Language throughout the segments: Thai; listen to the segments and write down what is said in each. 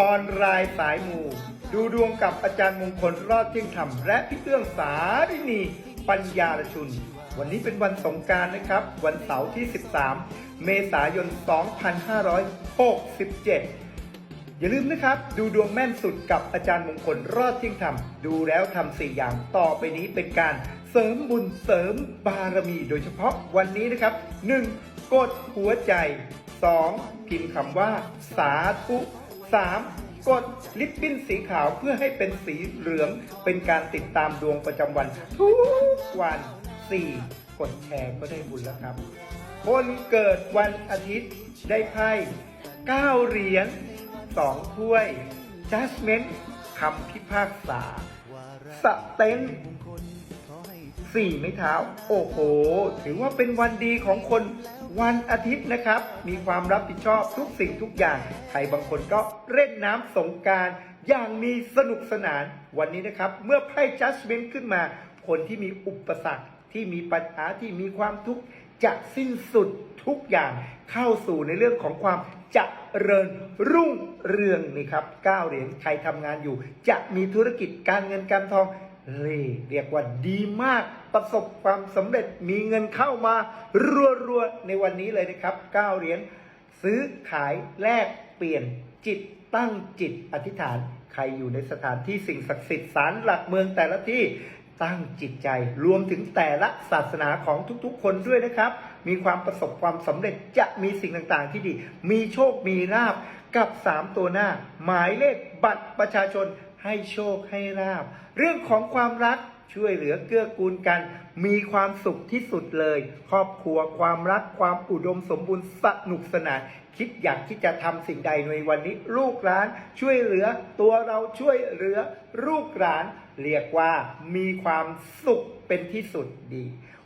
ออนไลน์สายมู ดูดวงกับอาจารย์มงคลรอดเที่ยงธรรม และพี่เอื้องสารินีปัญญารชุน วันนี้เป็นวันสงการนะครับ วันเสาร์ที่ 13 เมษายน 2567 อย่าลืมนะครับ ดูดวงแม่นสุดกับอาจารย์มงคลรอดเที่ยงธรรม ดูแล้วทำสี่อย่างต่อไปนี้เป็นการเสริมบุญเสริมบารมี โดยเฉพาะวันนี้นะครับ 1. กดหัวใจ 2. พิมพ์คำว่าสาธุ 3. กดลิปบิ้นสีขาวเพื่อให้เป็นสีเหลือง เป็นการติดตามดวงประจำวัน ทุกวัน 4. กดแชร์ก็ได้บุญแล้วครับ คนเกิดวันอาทิตย์ได้ไพ่9เหรียญ2ถ้วย Judgment คำพิพากษา สเต็นสี่ไม้เท้า โอ้โห ถือว่าเป็นวันดีของคน วันอาทิตย์นะครับ มีความรับผิดชอบทุกสิ่งทุกอย่าง ใครบางคนก็เล่นน้ำสงการอย่างมีสนุกสนาน วันนี้นะครับ เมื่อไพ่ Judgment ขึ้นมา คนที่มีอุปสรรคที่มีปัญหาที่มีความทุกข์จะสิ้นสุดทุกอย่างเข้าสู่ในเรื่องของความเจะเริญรุ่งเรืองนี่ครับก้าวเหรียญใครทำงานอยู่ จะมีธุรกิจการเงินการทอง เฮ้ยเรียกว่าดีมากประสบความสำเร็จมีเงินเข้ามา รัวๆ ในวันนี้เลยนะครับก้าเหรียญซื้อขายแลกเปลี่ยนจิตตั้งจิตอธิษฐาน ใครอยู่ในสถานที่สิ่งศักดิ์สิทธิ์ศาลหลักเมืองแต่ละที่ตั้งจิตใจ รวมถึงแต่ละศาสนาของทุกๆ คนด้วยนะครับ มีความประสบความสำเร็จจะมีสิ่งต่างๆที่ดี มีโชคมีลาบกับ 3 ตัวหน้า หมายเลขบัตรประชาชน ให้โชคให้ลาบ เรื่องของความรักช่วยเหลือเกื้อกูลกัน มีความสุขที่สุดเลย ครอบครัวความรักความอุดมสมบูรณ์สนุกสนาน คิดอยากที่จะทำสิ่งใดในวันนี้ ลูกหลานช่วยเหลือตัวเราช่วยเหลือลูกหลาน เรียกว่ามีความสุขเป็นที่สุดดี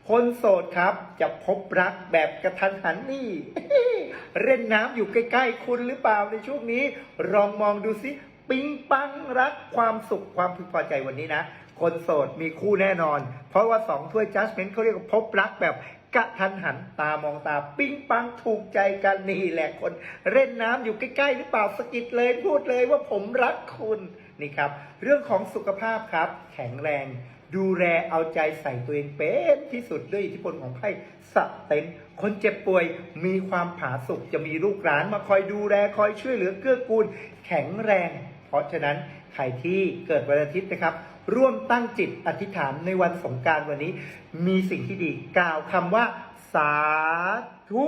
คนโสดครับจะพบรักแบบกระทันหันนี่เล่นน้ำอยู่ใกล้ ๆ คุณหรือเปล่าในช่วงนี้ลองมองดูสิ ปิ๊งปังรักความสุขความพึงพอใจวันนี้นะ คนโสดมีคู่แน่นอน เพราะว่าสองถ้วย Judgment เขาเรียกว่าพบรักแบบกะทันหันตามองตา ปิ๊งปังถูกใจกันนี่แหละคนเล่นน้ำอยู่ใกล้ๆหรือเปล่าสะกิดเลยพูดเลยว่าผมรักคุณนี่ครับ เรื่องของสุขภาพครับ แข็งแรงดูแลเอาใจใส่ตัวเองเป็นที่สุดด้วยอิทธิพลของไพ่สเต็นคนเจ็บป่วยมีความผาสุกจะมีลูกหลานมาคอยดูแลคอยช่วยเหลือเกื้อกูล แข็งแรง เพราะฉะนั้นใครที่เกิดวันอาทิตย์นะครับ ร่วมตั้งจิตอธิษฐานในวันสงการวันนี้ มีสิ่งที่ดีกล่าวคำว่า สาธุ